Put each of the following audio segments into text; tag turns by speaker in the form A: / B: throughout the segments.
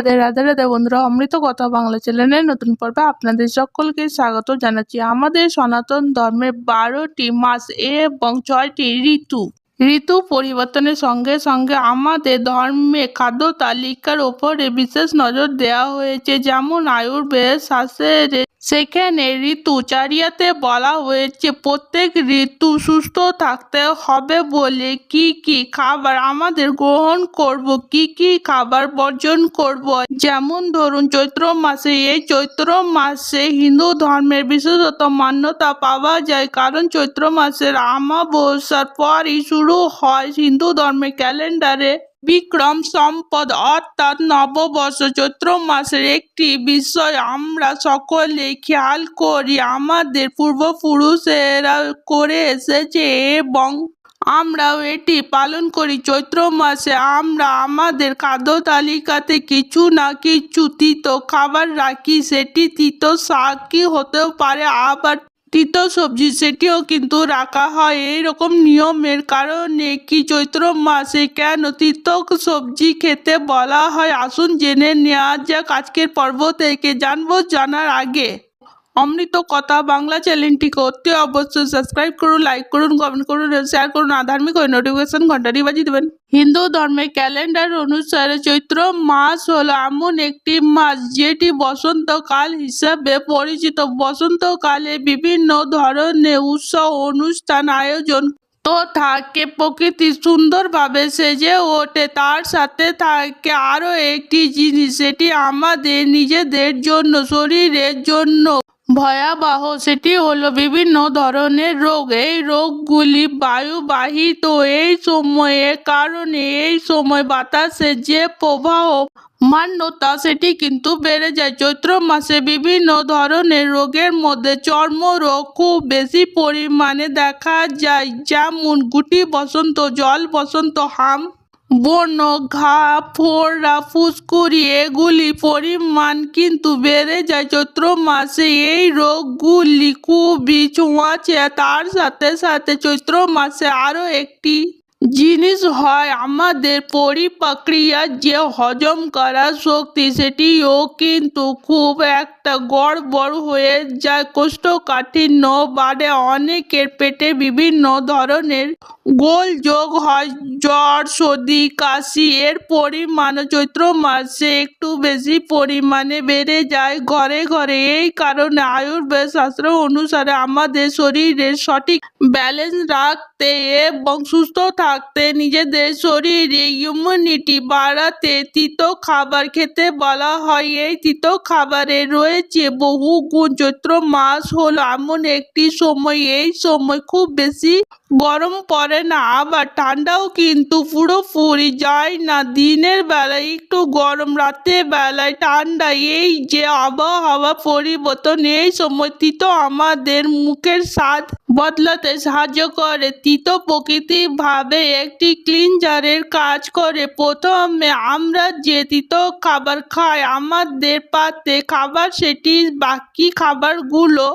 A: রাধে রাধে বন্ধুরা, অমৃত কথা বাংলা চ্যানেলের নতুন পর্বে আপনাদের সকলকে স্বাগত জানাচ্ছি। আমাদের সনাতন ধর্মে বারোটি মাস এবং ছয়টি ঋতু। ঋতু পরিবর্তনের সঙ্গে সঙ্গে আমাদের ধর্মে খাদ্য তালিকার ওপরে বিশেষ নজর দেওয়া হয়েছে, যেমন আয়ুর্বেদ শাস্ত্রের সেখানে ঋতু চারিয়াতে বলা হয়েছে, প্রত্যেক ঋতু সুস্থ থাকতে হবে বলে কি কি খাবার আমাদের গ্রহণ করব, কি কি খাবার বর্জন করব। যেমন ধরুন, চৈত্র মাসে, এই চৈত্র মাসে হিন্দু ধর্মের বিশেষত মান্যতা পাওয়া যায়, কারণ চৈত্র মাসের আমাবস্যার পরই শুরু হয় হিন্দু ধর্মের ক্যালেন্ডারে। বিক্রম সম্পদ অর্থাৎ নববর্ষ চৈত্র মাসের একটি বিষয়। আমরা সকলে খেয়াল করি আমাদের পূর্বপুরুষেরা করে এসেছে এবং আমরাও এটি পালন করি চৈত্র মাসে। আমরা আমাদের খাদ্য তালিকাতে কিছু না কিছু তিতো খাবার রাখি। সেটি তিতো শাক হতেও পারে, আবার তিতো সবজি সেটিও কিন্তু রাখা হয়। এই রকম নিয়মের কারণে কি চৈত্র মাসে কেন তিত সবজি খেতে বলা হয়? আসুন জেনে নেওয়া যাক। আজকের পর্ব থেকে জানব, জানার আগে অমৃত কথা বাংলা চ্যানেলটিকে অতি অবশ্যই সাবস্ক্রাইব করুন লাইক করুন কমেন্ট করুন শেয়ার করুন। আধার্মিক ওই নোটিফিকেশন ঘন্টাটি বাজিয়ে দেবেন। হিন্দু ধর্মের ক্যালেন্ডার অনুসারে চৈত্র মাস হল এমন একটি মাস যেটি বসন্তকাল হিসাবে পরিচিত। বসন্তকালে বিভিন্ন ধরনের উৎসব, অনুষ্ঠান, আয়োজন তো থাকে। প্রকৃতি সুন্দরভাবে সেজে ওঠে। তার সাথে থাকে আরও একটি জিনিস, সেটি আমাদের নিজেদের জন্য, শরীরের জন্য। ভয়াবহ। সেটি হলো বিভিন্ন ধরনের রোগ। এই রোগগুলি বায়ুবাহিত। এই সময়ের কারণে এই সময় বাতাসে যে প্রবাহ মান্যতা, সেটি কিন্তু বেড়ে যায়। চৈত্র মাসে বিভিন্ন ধরনের রোগের মধ্যে চর্মরোগ খুব বেশি পরিমাণে দেখা যায়। যেমন গুটি বসন্ত, জল বসন্ত, হাম বন্য, ঘা, ফোড়া, ফুসকুড়ি এগুলি পরিমাণ কিন্তু বেড়ে যায় চৈত্র মাসে। এই রোগগুলি খুবই ছোঁয়াচে। তার সাথে সাথে চৈত্র মাসে আরও একটি জিনিস হয়, আমাদের পরিপ্রক্রিয়া যে হজম করার শক্তি, সেটিও কিন্তু খুব একটা গড় বড় হয়ে যায়। কোষ্ঠকাঠিন্য বাড়ে। অনেকের পেটে বিভিন্ন ধরনের গোল যোগ হয়। জ্বর, সর্দি, কাশি, এর পরিমাণ চৈত্র মাসে একটু বেশি পরিমাণে বেড়ে যায়। ঘরে ঘরে এই কারণে আয়ুর্বেদ শাস্ত্র অনুসারে আমাদের শরীরের সঠিক ব্যালেন্স রাখতে এবং সুস্থ থাকতে, নিজেদের শরীরে ইমিউনিটি বাড়াতে তিতো খাবার খেতে বলা হয়। এই তিতো খাবারে রয়েছে বহু গুণ চৈত্র মাস হলো। এমন একটি সময় এই সময় খুব বেশি গরম পড়ে না, আবার ঠান্ডাও কিন্তু পুরোপুরি যায় না। দিনের বেলায় একটু গরম, রাতের বেলায় ঠান্ডা। এই যে আবহাওয়া পরিবর্তন, এই সময় তিতো আমাদের মুখের স্বাদ বদলাতে সাহায্য করে। তিতো প্রকৃতিভাবে একটি ক্লিনজারের কাজ করে। প্রথমে আমরা যে তিতো খাবার খাই, আমাদের পাতে খাবার সেটি বাকি খাবারগুলো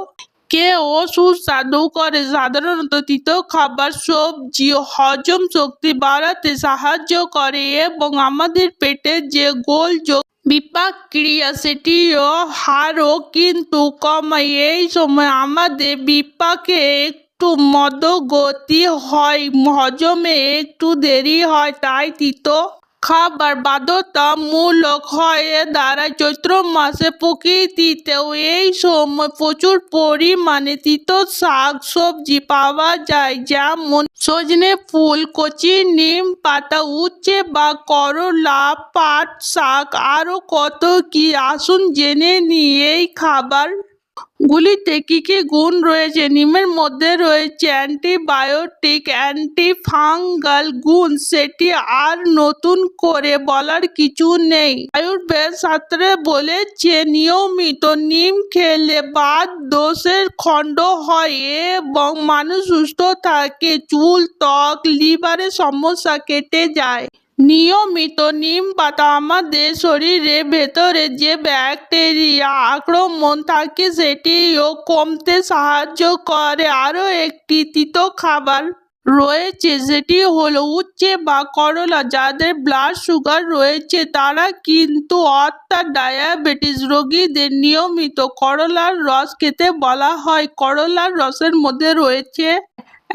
A: কে ও সুস্বাদু করে? সাধারণত তিতো খাবার সবজি হজম শক্তি বাড়াতে সাহায্য করে এবং আমাদের পেটে যে গোলযোগ বিপাক ক্রিয়া সেটিও হারও কিন্তু কমায়। এই সময় আমাদের বিপাকে একটু মদগতি হয়, হজমে একটু দেরি হয়, তাই তিতো খাবার বাধ্যতামূলক হয়ে দাঁড়ায়। চৈত্র মাসে প্রকৃতিতেও এই সময় প্রচুর পরিমাণে তিতো শাক সবজি পাওয়া যায়, যেমন সজনে ফুল, কচি নিম পাতা, উচ্ছে বা করলা পাট শাক। আরও কত কি? আসুন জেনে নিই এই খাবার গুলিতে কি কি গুণ রয়েছে? নিমের মধ্যে রয়েছে অ্যান্টিবায়োটিক, অ্যান্টিফাঙ্গাল গুণ। সেটি আর নতুন করে বলার কিছু নেই। আয়ুর্বেদ শাস্ত্রে বলেছে, নিয়মিত নিম খেলে বাত দোষের খণ্ড হয় এবং মানুষ সুস্থ থাকে। চুল, ত্বক, লিভারের সমস্যা কেটে যায়। নিয়মিত নিম পাতা আমাদের শরীরের ভেতরে যে ব্যাকটেরিয়া আক্রমণ থাকে সেটিও কমতে সাহায্য করে। আরও একটি তিতো খাবার রয়েছে সেটি হলো উচ্ছে বা করলা, যাদের ব্লাড সুগার রয়েছে তারা কিন্তু অর্থাৎ ডায়াবেটিস রোগীদের নিয়মিত করলার রস খেতে বলা হয়। করলার রসের মধ্যে রয়েছে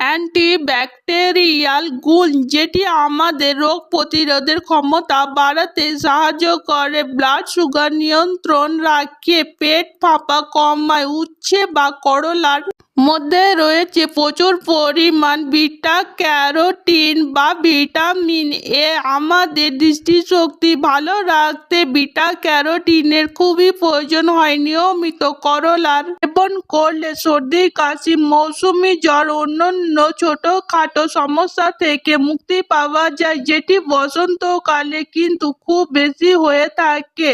A: অ্যান্টিব্যাকটেরিয়াল গুণ যেটি আমাদের রোগ প্রতিরোধের ক্ষমতা বাড়াতে সাহায্য করে। ব্লাড সুগার নিয়ন্ত্রণ রাখে, পেট ফাঁপা কমায়, উচ্ছে বা করলার মধ্যে রয়েছে প্রচুর পরিমাণ বিটা, ক্যারোটিন বা ভিটামিন এ। আমাদের দৃষ্টিশক্তি ভালো রাখতে বিটা, ক্যারোটিনের খুবই প্রয়োজন হয় নিয়মিত করলার। সেবন করলে সর্দি, কাশি, মৌসুমি জ্বর, অন্যান্য ছোটখাটো সমস্যা থেকে মুক্তি পাওয়া যায়, যেটি বসন্তকালে কিন্তু খুব বেশি হয়ে থাকে।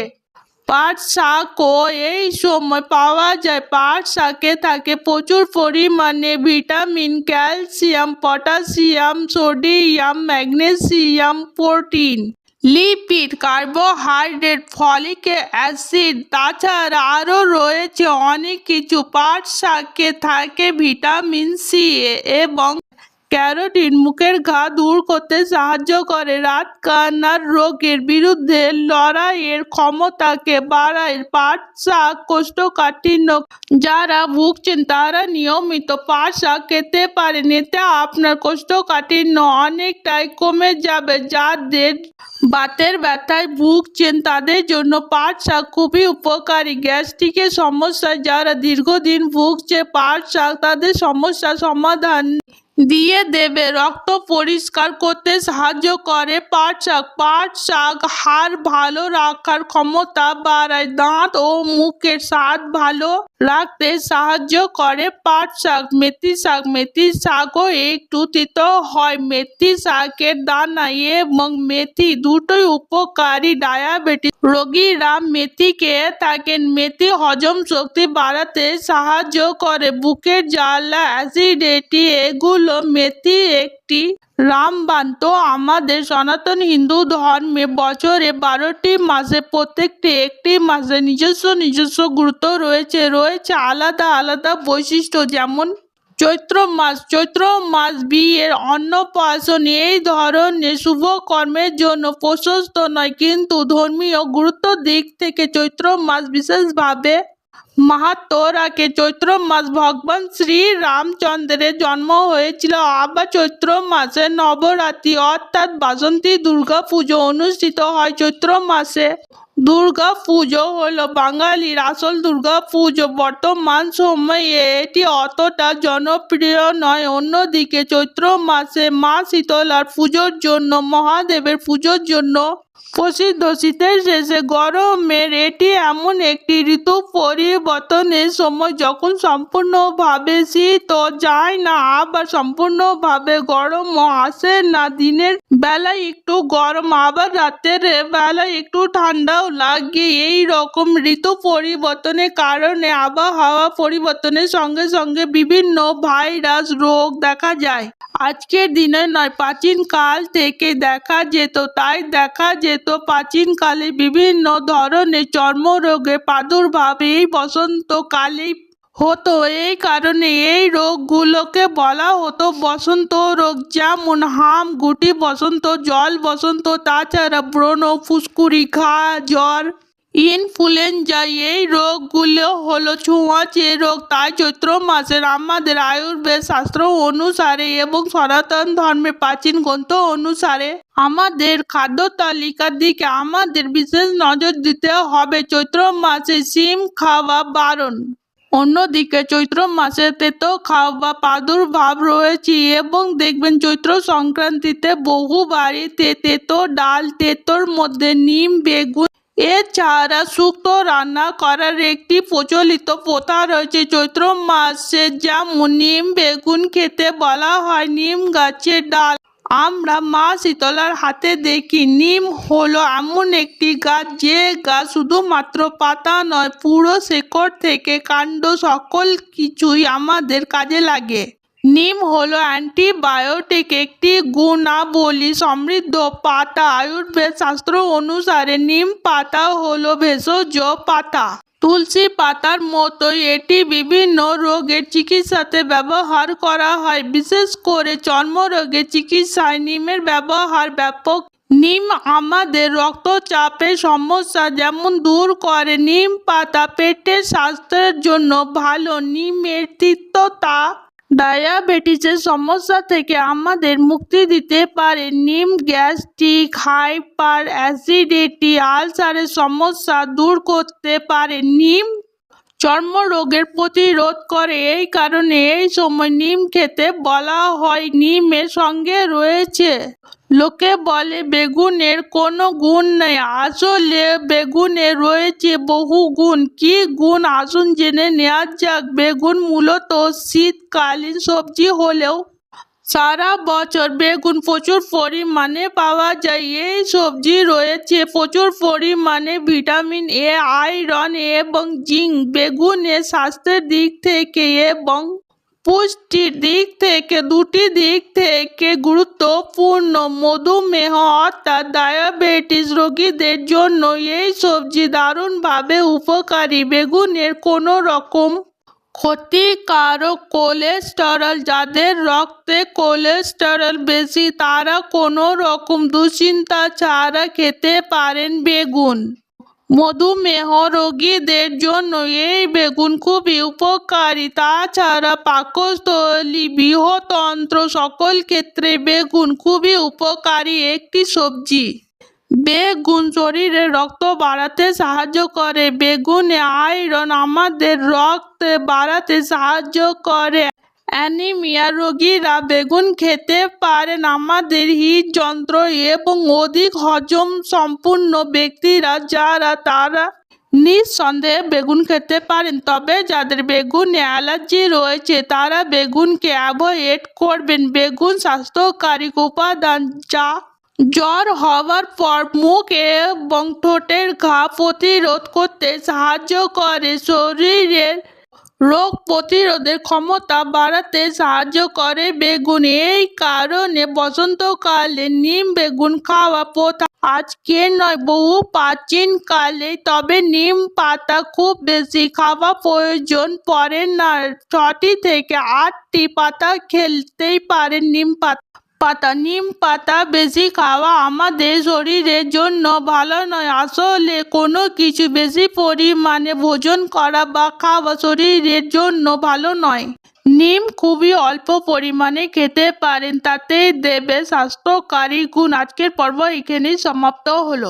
A: পাট শাকও এই সময় পাওয়া যায়। পাট শাকে থাকে প্রচুর পরিমাণে vitamin, calcium, potassium, sodium, magnesium, protein, lipid, carbohydrate, folic acid. তাছাড়া আরও রয়েছে অনেক কিছু। পাট শাকে থাকে ভিটামিন সি এবং ক্যারোটিন মুখের ঘা দূর করতে সাহায্য করে। রাত কান্নার রোগের বিরুদ্ধে লড়াইয়ের ক্ষমতাকে বাড়ায় পাট শাক কোষ্ঠকাঠিন্য। যারা ভুগছেন তারা নিয়মিত পাট শাক খেতে পারেন। এতে আপনার কোষ্ঠকাঠিন্য অনেকটাই কমে যাবে। যাদের বাতের ব্যথায় ভুগছেন তাদের জন্য পাট শাক খুবই উপকারী। গ্যাস্ট্রিকের সমস্যায় যারা দীর্ঘদিন ভুগছে পাট শাক তাদের সমস্যার সমাধান দিয়ে দেবে। রক্ত পরিষ্কার করতে সাহায্য করে। পাট শাক পাট শাক হাড় ভালো রাখার ক্ষমতা বাড়ায়। দাঁত ও মুখের স্বাদ ভালো রাখতে সাহায্য করে। পাট শাক, মেথি শাক, মেথি শাকও একটু তিতো হয়। মেথি শাকের দানা এবং মেথি দুটোই উপকারী। ডায়াবেটিস রোগীরা মেথি খেয়ে থাকেন। মেথি হজম শক্তি বাড়াতে সাহায্য করে। বুকের জ্বালা, অ্যাসিডিটি এগুলো মেথি একটি রামবান তো আমাদের সনাতন হিন্দু ধর্মে বছরে বারোটি মাসে, প্রত্যেকটি একটি মাসে নিজস্ব নিজস্ব গুরুত্ব রয়েছে। রয়েছে আলাদা আলাদা বৈশিষ্ট্য যেমন চৈত্র মাস। চৈত্র মাস বিয়ের অন্নপ্রাশন এই ধরনের শুভ কর্মের জন্য প্রশস্ত নয়, কিন্তু ধর্মীয় গুরুত্ব দিক থেকে চৈত্র মাস বিশেষভাবে মাহাত্ম আগে চৈত্র মাস ভগবান শ্রী রামচন্দ্রের জন্ম হয়েছিল। আবার চৈত্র মাসে নবরাত্রি অর্থাৎ বাসন্তী দুর্গা পুজো অনুষ্ঠিত হয় চৈত্র মাসে। দুর্গা পুজো হলো বাঙালির আসল দুর্গা পুজো। বর্তমান সময়ে এটি অতটা জনপ্রিয় নয়। অন্যদিকে চৈত্র মাসে মা শীতলার পুজোর জন্য, মহাদেবের পুজোর জন্য প্রসিদ্ধ। শীতের শেষে গরমের এটি এমন একটি ঋতু পরিবর্তনের সময় যখন সম্পূর্ণভাবে শীত যায় না, আবার সম্পূর্ণভাবে গরমও আসে না। দিনের বেলায় একটু গরম, আবার রাতের বেলায় একটু ঠান্ডাও লাগে। এই রকম ঋতু পরিবর্তনের কারণে আবহাওয়া পরিবর্তনের সঙ্গে সঙ্গে বিভিন্ন ভাইরাস রোগ দেখা যায়। আজকের দিনে নয়, প্রাচীন কাল থেকে দেখা যেত, তাই দেখা যেত প্রাচীনকালে বিভিন্ন ধরনের চর্মরোগের প্রাদুর্ভাব। এই বসন্তকালেই হতো। এই কারণে এই রোগগুলোকে বলা হতো বসন্ত রোগ, যেমন হাম, গুটি বসন্ত, জল বসন্ত, তাছাড়া ব্রণ, ফুসকুড়ি, ঘা, জ্বর, ইনফ্লুয়েঞ্জা। এই রোগগুলো হলো ছোঁয়াচে রোগ। তাই চৈত্র মাসের আমাদের আয়ুর্বেদ শাস্ত্র অনুসারে এবং সনাতন ধর্মের প্রাচীন গ্রন্থ অনুসারে আমাদের খাদ্য তালিকার দিকে আমাদের বিশেষ নজর দিতে হবে। চৈত্র মাসে সিম খাওয়া বারণ। অন্যদিকে চৈত্র মাসে তেতো খাওয়া প্রাদুর্ভাব রয়েছে এবং দেখবেন চৈত্র সংক্রান্তিতে বহু বাড়িতে তেতো, ডাল তেতোর মধ্যে নিম, বেগুন, এছাড়া শুক্তো রান্না করার একটি প্রচলিত প্রথা রয়েছে। চৈত্র মাসে যেমন নিম, বেগুন খেতে বলা হয়, নিম গাছের ডাল আমরা মা শীতলার হাতে দেখি, নিম হলো এমন একটি গাছ, যে গাছ শুধুমাত্র পাতা নয়, পুরো শেকড় থেকে কাণ্ড সকল কিছুই আমাদের কাজে লাগে। নিম হলো অ্যান্টিবায়োটিক, একটি গুণাবলী, সমৃদ্ধ পাতা। আয়ুর্বেদ শাস্ত্র অনুসারে নিম পাতা হলো ভেষজ পাতা। তুলসী পাতার মতোই এটি বিভিন্ন রোগের চিকিৎসাতে ব্যবহার করা হয়। বিশেষ করে চর্মরোগের চিকিৎসায় নিমের ব্যবহার ব্যাপক। নিম আমাদের রক্তচাপের সমস্যা যেমন দূর করে, নিম পাতা পেটের স্বাস্থ্যের জন্য ভালো। নিমের তিক্ততা ডায়াবেটিসের সমস্যা থেকে আমাদের মুক্তি দিতে পারে। নিম গ্যাস্ট্রিক হাইপার অ্যাসিডিটি, আলসারের সমস্যা দূর করতে পারে। নিম চর্মরোগের প্রতিরোধ করে। এই কারণে এই সময় নিম খেতে বলা হয় নিমের সঙ্গে রয়েছে। লোকে বলে বেগুনের কোনো গুণ নেই। আসলে বেগুনে রয়েছে বহু গুণ। কি গুণ? আসুন জেনে নেওয়া যাক। বেগুন মূলত শীতকালীন সবজি হলেও সারা বছর বেগুন প্রচুর পরিমাণে পাওয়া যায়। এই সবজি রয়েছে প্রচুর পরিমাণে ভিটামিন এ, আয়রন এবং জিঙ্ক। বেগুনের স্বাস্থ্যের দিক থেকে এবং পুষ্টির দিক থেকে দুটি দিক থেকে গুরুত্বপূর্ণ। মধুমেহ অর্থাৎ ডায়াবেটিস রোগীদের জন্য এই সবজি দারুণভাবে উপকারী। বেগুনের কোনো রকম ক্ষতিকারক কোলেস্টেরল যাদের রক্তে কোলেস্টেরল বেশি, তারা কোনো রকম দুশ্চিন্তা ছাড়া খেতে পারেন বেগুন। মধুমেহ রোগীদের জন্য এই বেগুন খুবই উপকারী। তাছাড়া পাকস্থলী বৃহতন্ত্র সকল ক্ষেত্রে বেগুন খুবই উপকারী একটি সবজি। বেগুন শরীরে রক্ত বাড়াতে সাহায্য করে। বেগুনে আয়রন আমাদের রক্ত বাড়াতে সাহায্য করে। অ্যানিমিয়া রোগীরা বেগুন খেতে পারেন আমাদের হৃদযন্ত্র এবং অধিক হজম সম্পূর্ণ ব্যক্তিরা যারা, তারা নিঃসন্দেহে বেগুন খেতে পারেন। তবে যাদের বেগুনে অ্যালার্জি রয়েছে, তারা বেগুনকে অ্যাভয়েড করবেন। বেগুন স্বাস্থ্যকারী উপাদান যা জ্বর হওয়ার পর মুখ এবং ঠোঁটের ঘা প্রতিরোধ করতে সাহায্য করে। শরীরের রোগ প্রতিরোধের ক্ষমতা বাড়াতে সাহায্য করে বেগুন। এই কারণে বসন্তকালে নিম বেগুন খাওয়া প্রথা আজকে নয়, বহু প্রাচীনকালে। তবে নিম পাতা খুব বেশি খাওয়া প্রয়োজন পড়ে না। ছটি থেকে আটটি পাতা খেলতেই পারে নিম পাতা। পাতা, নিম পাতা বেশি খাওয়া আমাদের শরীরের জন্য ভালো নয়। আসলে কোনো কিছু বেশি পরিমাণে ভোজন করা বা খাওয়া শরীরের জন্য ভালো নয়। নিম খুবই অল্প পরিমাণে খেতে পারেন, তাতে দেবে স্বাস্থ্যকারী গুণ। আজকের পর্ব এখানেই সমাপ্ত হলো।